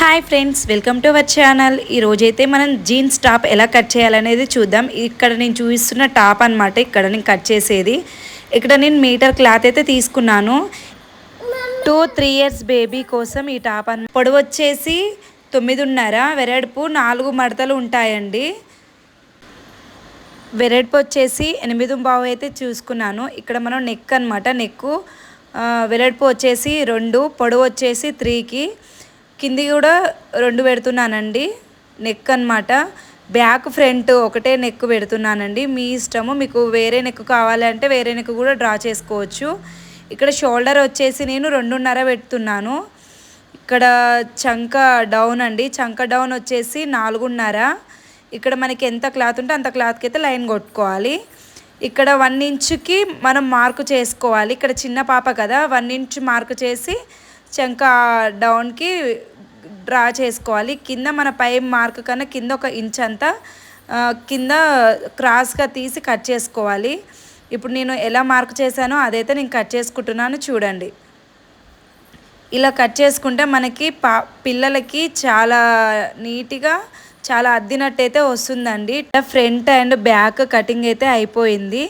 Hi friends welcome to our channel. ఈరోజైతే మనం jeans top ఎలా కట్ చేయాలనేది చూద్దాం. ఇక్కడ నేను చూపిస్తున్న టాప్ అన్నమాట ఇక్కడ నేను కట్ చేసేది. ఇక్కడ నేను మీటర్ క్లాత్ అయితే తీసుకున్నాను. టూ త్రీ ఇయర్స్ బేబీ కోసం ఈ టాప్ అన్న పొడవు వచ్చేసి తొమ్మిదిన్నర వెరడుపు నాలుగు మడతలు ఉంటాయండి. వెరడుపు వచ్చేసి ఎనిమిది బావు అయితే చూసుకున్నాను. ఇక్కడ మనం నెక్ అనమాట నెక్కు వెరడుపు వచ్చేసి రెండు పొడవు వచ్చేసి త్రీకి. కింది కూడా రెండు పెడుతున్నానండి. నెక్ అనమాట బ్యాక్ ఫ్రంట్ ఒకటే నెక్ పెడుతున్నానండి. మీ ఇష్టము మీకు వేరే నెక్ కావాలంటే వేరే నెక్ కూడా డ్రా చేసుకోవచ్చు. ఇక్కడ షోల్డర్ వచ్చేసి నేను రెండున్నర పెడుతున్నాను. ఇక్కడ చంక డౌన్ అండి. చంక డౌన్ వచ్చేసి నాలుగున్నర. ఇక్కడ మనకి ఎంత క్లాత్ ఉంటే అంత క్లాత్కి అయితే లైన్ కొట్టుకోవాలి. ఇక్కడ వన్ ఇంచుకి మనం మార్కు చేసుకోవాలి. ఇక్కడ చిన్న పాప కదా వన్ ఇంచ్ మార్కు చేసి చంక డౌన్కి డ్రా చేసుకోవాలి. కింద మన పై మార్క్ కన్నా కింద ఒక ఇంచ్ అంతా కింద క్రాస్గా తీసి కట్ చేసుకోవాలి. ఇప్పుడు నేను ఎలా మార్క్ చేశానో అదైతే నేను కట్ చేసుకుంటున్నాను చూడండి. ఇలా కట్ చేసుకుంటే మనకి పా పిల్లలకి చాలా నీట్గా చాలా అద్దినట్టయితే వస్తుందండి. ఫ్రంట్ అండ్ బ్యాక్ కటింగ్ అయితే అయిపోయింది.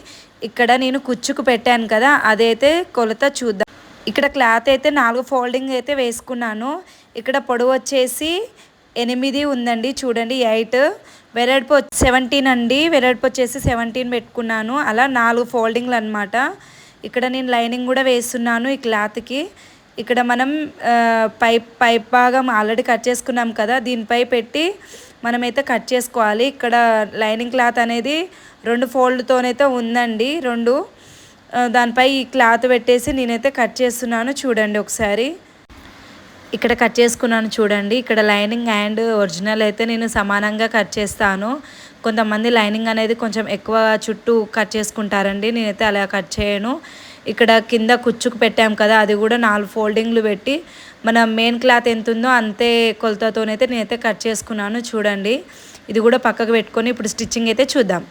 ఇక్కడ నేను కుచ్చుకు పెట్టాను కదా అదైతే కొలత చూద్దాం. ఇక్కడ క్లాత్ అయితే నాలుగు ఫోల్డింగ్ అయితే వేసుకున్నాను. ఇక్కడ పొడవు వచ్చేసి ఎనిమిది ఉందండి చూడండి ఎయిట్. వెరడ్పు సెవెంటీన్ అండి వెరడ్పు వచ్చేసి సెవెంటీన్ పెట్టుకున్నాను. అలా నాలుగు ఫోల్డింగ్లు అనమాట ఇక్కడ నేను లైనింగ్ కూడా వేస్తున్నాను ఈ క్లాత్కి. ఇక్కడ మనం పైప్ పైప్ భాగం ఆల్రెడీ కట్ చేసుకున్నాం కదా దీనిపై పెట్టి మనమైతే కట్ చేసుకోవాలి. ఇక్కడ లైనింగ్ క్లాత్ అనేది రెండు ఫోల్డ్తోనైతే ఉందండి రెండు. దానిపై ఈ క్లాత్ పెట్టేసి నేనైతే కట్ చేస్తున్నాను చూడండి ఒకసారి. ఇక్కడ కట్ చేసుకున్నాను చూడండి. ఇక్కడ లైనింగ్ అండ్ ఒరిజినల్ అయితే నేను సమానంగా కట్ చేస్తాను. కొంతమంది లైనింగ్ అనేది కొంచెం ఎక్కువ చుట్టూ కట్ చేసుకుంటారండి. నేనైతే అలా కట్ చేయను. ఇక్కడ కింద కుచ్చుకు పెట్టాం కదా అది కూడా నాలుగు ఫోల్డింగ్లు పెట్టి. మన మెయిన్ క్లాత్ ఎంత ఉందో అంతే కొలతతోనైతే నేనైతే కట్ చేసుకున్నాను చూడండి. ఇది కూడా పక్కకు పెట్టుకొని ఇప్పుడు స్టిచ్చింగ్ అయితే చూద్దాం.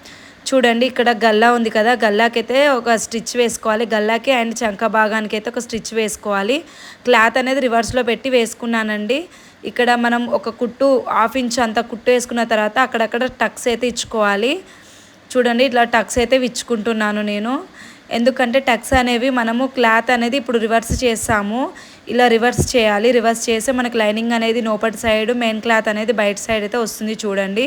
చూడండి ఇక్కడ గల్లా ఉంది కదా. గల్లాకైతే ఒక స్టిచ్ వేసుకోవాలి. గల్లాకి అండ్ చంక భాగానికి అయితే ఒక స్టిచ్ వేసుకోవాలి. క్లాత్ అనేది రివర్స్లో పెట్టి వేసుకున్నానండి. ఇక్కడ మనం ఒక కుట్టు హాఫ్ ఇంచ్ అంత కుట్టు వేసుకున్న తర్వాత అక్కడక్కడ టక్స్ అయితే ఇచ్చుకోవాలి. చూడండి ఇట్లా టక్స్ అయితే విచ్చుకుంటున్నాను నేను. ఎందుకంటే టక్స్ అనేవి మనము క్లాత్ అనేది ఇప్పుడు రివర్స్ చేస్తాము. ఇలా రివర్స్ చేయాలి. రివర్స్ చేస్తే మనకు లైనింగ్ అనేది నోపటి సైడ్ మెయిన్ క్లాత్ అనేది బయట సైడ్ అయితే వస్తుంది చూడండి.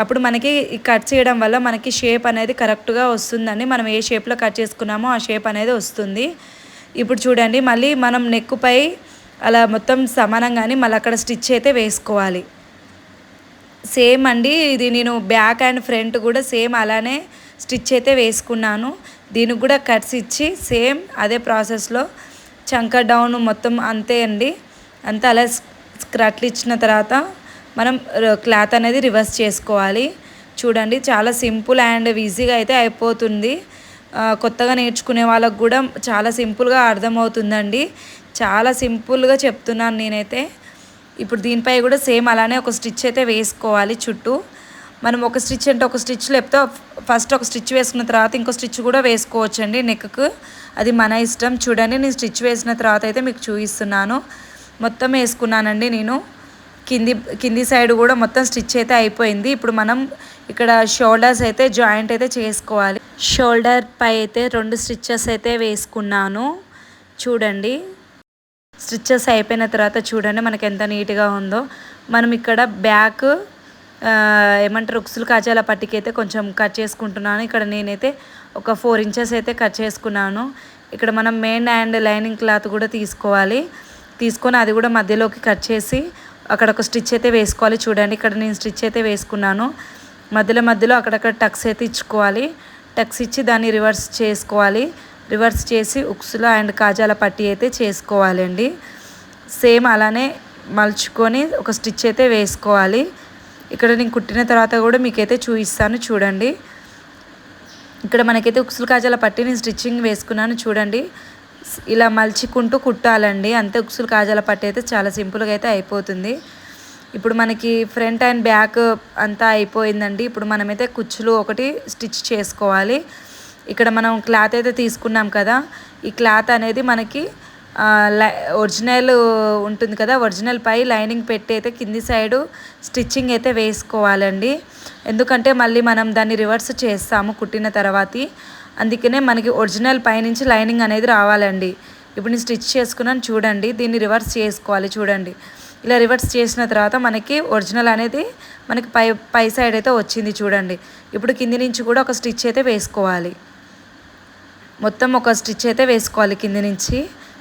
అప్పుడు మనకి కట్ చేయడం వల్ల మనకి షేప్ అనేది కరెక్ట్గా వస్తుందండి. మనం ఏ షేప్లో కట్ చేసుకున్నామో ఆ షేప్ అనేది వస్తుంది. ఇప్పుడు చూడండి మళ్ళీ మనం నెక్కుపై అలా మొత్తం సమానంగాని మళ్ళీ అక్కడ స్టిచ్ అయితే వేసుకోవాలి. సేమ్ అండి ఇది నేను బ్యాక్ అండ్ ఫ్రంట్ కూడా సేమ్ అలానే స్టిచ్ అయితే వేసుకున్నాను. దీనికి కూడా కట్స్ ఇచ్చి సేమ్ అదే ప్రాసెస్లో చంక డౌన్ మొత్తం అంతే అండి. అంతా అలా స్క్రట్లు ఇచ్చిన తర్వాత మనం క్లాత్ అనేది రివర్స్ చేసుకోవాలి. చూడండి చాలా సింపుల్ అండ్ ఈజీగా అయితే అయిపోతుంది. కొత్తగా నేర్చుకునే వాళ్ళకు కూడా చాలా సింపుల్గా అర్థమవుతుందండి. చాలా సింపుల్గా చెప్తున్నాను నేనైతే. ఇప్పుడు దీనిపై కూడా సేమ్ అలానే ఒక స్టిచ్ అయితే వేసుకోవాలి చుట్టూ. మనం ఒక స్టిచ్ అంటే ఒక స్టిచ్ లేకపోతే ఫస్ట్ ఒక స్టిచ్ వేసుకున్న తర్వాత ఇంకో స్టిచ్ కూడా వేసుకోవచ్చండి నెక్కు. అది మన ఇష్టం. చూడండి నేను స్టిచ్ వేసిన తర్వాత అయితే మీకు చూపిస్తున్నాను. మొత్తం వేసుకున్నానండి నేను. కింది కింది సైడ్ కూడా మొత్తం స్టిచ్ అయితే అయిపోయింది. ఇప్పుడు మనం ఇక్కడ షోల్డర్స్ అయితే జాయింట్ అయితే చేసుకోవాలి. షోల్డర్ పై అయితే రెండు స్టిచ్చెస్ అయితే వేసుకున్నాను. చూడండి. స్టిచ్చెస్ అయిపోయిన తర్వాత చూడండి మనకి ఎంత నీట్గా ఉందో. మనం ఇక్కడ బ్యాక్ ఏమంటారు ఉక్సులు కాజాల పట్టికి అయితే కొంచెం కట్ చేసుకుంటున్నాను. ఇక్కడ నేనైతే ఒక ఫోర్ ఇంచెస్ అయితే కట్ చేసుకున్నాను. ఇక్కడ మనం మెయిన్ అండ్ లైనింగ్ క్లాత్ కూడా తీసుకోవాలి. తీసుకొని అది కూడా మధ్యలోకి కట్ చేసి అక్కడ ఒక స్టిచ్ అయితే వేసుకోవాలి. చూడండి ఇక్కడ నేను స్టిచ్ అయితే వేసుకున్నాను. మధ్యలో మధ్యలో అక్కడక్కడ టక్స్ అయితే ఇచ్చుకోవాలి. టక్స్ ఇచ్చి దాన్ని రివర్స్ చేసుకోవాలి. రివర్స్ చేసి ఉక్సులో అండ్ కాజాల పట్టి అయితే చేసుకోవాలండి. సేమ్ అలానే మలుచుకొని ఒక స్టిచ్ అయితే వేసుకోవాలి. ఇక్కడ నేను కుట్టిన తర్వాత కూడా మీకైతే చూపిస్తాను చూడండి. ఇక్కడ మనకైతే ఉక్సులు కాజాల పట్టి నేను స్టిచ్చింగ్ వేసుకున్నాను చూడండి. ఇలా మలుచుకుంటూ కుట్టాలండి. అంతే ఉక్సులు కాజాల పట్టి అయితే చాలా సింపుల్గా అయితే అయిపోతుంది. ఇప్పుడు మనకి ఫ్రంట్ అండ్ బ్యాక్ అంతా అయిపోయిందండి. ఇప్పుడు మనమైతే కుచ్చులు ఒకటి స్టిచ్ చేసుకోవాలి. ఇక్కడ మనం క్లాత్ అయితే తీసుకున్నాం కదా. ఈ క్లాత్ అనేది మనకి ఒరిజినల్ ఉంటుంది కదా ఒరిజినల్ పై లైనింగ్ పెట్టి అయితే కింది సైడు స్టిచ్చింగ్ అయితే వేసుకోవాలండి. ఎందుకంటే మళ్ళీ మనం దాన్ని రివర్స్ చేస్తాము కుట్టిన తర్వాతి. అందుకనే మనకి ఒరిజినల్ పైనుంచి లైనింగ్ అనేది రావాలండి. ఇప్పుడు నేను స్టిచ్ చేసుకున్నాను చూడండి దీన్ని రివర్స్ చేసుకోవాలి చూడండి. ఇలా రివర్స్ చేసిన తర్వాత మనకి ఒరిజినల్ అనేది మనకి పై పై సైడ్ అయితే వచ్చింది చూడండి. ఇప్పుడు కింది నుంచి కూడా ఒక స్టిచ్ అయితే వేసుకోవాలి. మొత్తం ఒక స్టిచ్ అయితే వేసుకోవాలి కింది నుంచి.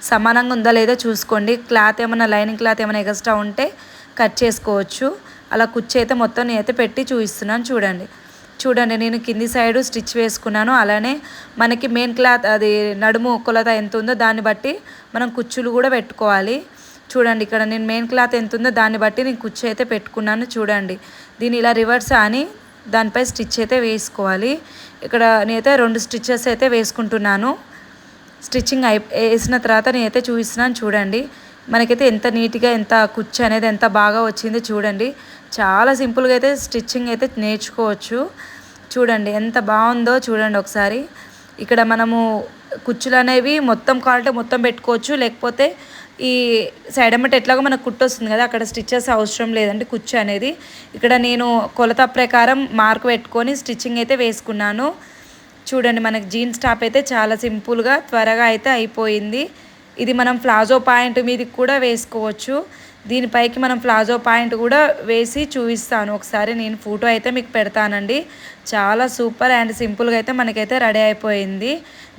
సమానంగా ఉందా లేదో చూసుకోండి. క్లాత్ ఏమైనా లైనింగ్ క్లాత్ ఏమైనా ఎక్స్ట్రా ఉంటే కట్ చేసుకోవచ్చు. అలా కుర్చీ అయితే మొత్తం నేనైతే పెట్టి చూపిస్తున్నాను చూడండి. చూడండి నేను కింది సైడ్ స్టిచ్ వేసుకున్నాను. అలానే మనకి మెయిన్ క్లాత్ అది నడుము కొలత ఎంత ఉందో దాన్ని బట్టి మనం కుచ్చులు కూడా పెట్టుకోవాలి. చూడండి ఇక్కడ నేను మెయిన్ క్లాత్ ఎంత ఉందో దాన్ని బట్టి నేను కుర్చీ అయితే పెట్టుకున్నాను చూడండి. దీన్ని ఇలా రివర్స్ అని దానిపై స్టిచ్ అయితే వేసుకోవాలి. ఇక్కడ నేనైతే రెండు స్టిచ్చెస్ అయితే వేసుకుంటున్నాను. స్టిచ్చింగ్ అయి వేసిన తర్వాత నేనైతే చూపిస్తున్నాను చూడండి. మనకైతే ఎంత నీట్గా ఎంత కుచ్చు అనేది ఎంత బాగా వచ్చిందో చూడండి. చాలా సింపుల్గా అయితే స్టిచ్చింగ్ అయితే నేర్చుకోవచ్చు. చూడండి ఎంత బాగుందో చూడండి ఒకసారి. ఇక్కడ మనము కుచ్చులు అనేవి మొత్తం కావాలంటే మొత్తం పెట్టుకోవచ్చు. లేకపోతే ఈ సైడ్ అమ్మట ఎట్లాగో మనకు కుట్టు వస్తుంది కదా అక్కడ స్టిచ్చెస్ అవసరం లేదండి కుచ్చు అనేది. ఇక్కడ నేను కొలత ప్రకారం మార్క్ పెట్టుకొని స్టిచ్చింగ్ అయితే వేసుకున్నాను. చూడండి మనకి జీన్స్ టాప్ అయితే చాలా సింపుల్గా త్వరగా అయితే అయిపోయింది. ఇది మనం ప్లాజో పాయింట్ మీదకి కూడా వేసుకోవచ్చు. దీనిపైకి మనం ప్లాజో పాయింట్ కూడా వేసి చూపిస్తాను. ఒకసారి నేను ఫోటో అయితే మీకు పెడతానండి. చాలా సూపర్ అండ్ సింపుల్గా అయితే మనకైతే రెడీ అయిపోయింది.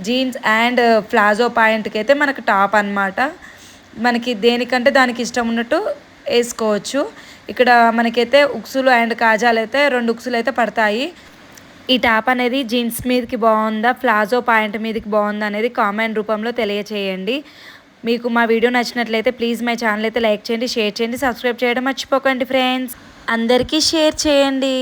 జీన్స్ అండ్ ప్లాజో పాయింట్కి అయితే మనకు టాప్ అన్నమాట. మనకి దేనికంటే దానికి ఇష్టం ఉన్నట్టు వేసుకోవచ్చు. ఇక్కడ మనకైతే ఉక్సులు అండ్ కాజాలు అయితే రెండు ఉక్సులు అయితే పడతాయి. ఈ టాప్ అనేది జీన్స్ మీదకి బాగుందా ప్లాజో పాయింట్ మీదకి బాగుందా అనేది కామెంట్ రూపంలో తెలియచేయండి. మీకు మా వీడియో నచ్చినట్లయితే ప్లీజ్ మై ఛానల్ అయితే లైక్ చేయండి షేర్ చేయండి సబ్స్క్రైబ్ చేయడం మర్చిపోకండి ఫ్రెండ్స్ అందరికీ షేర్ చేయండి.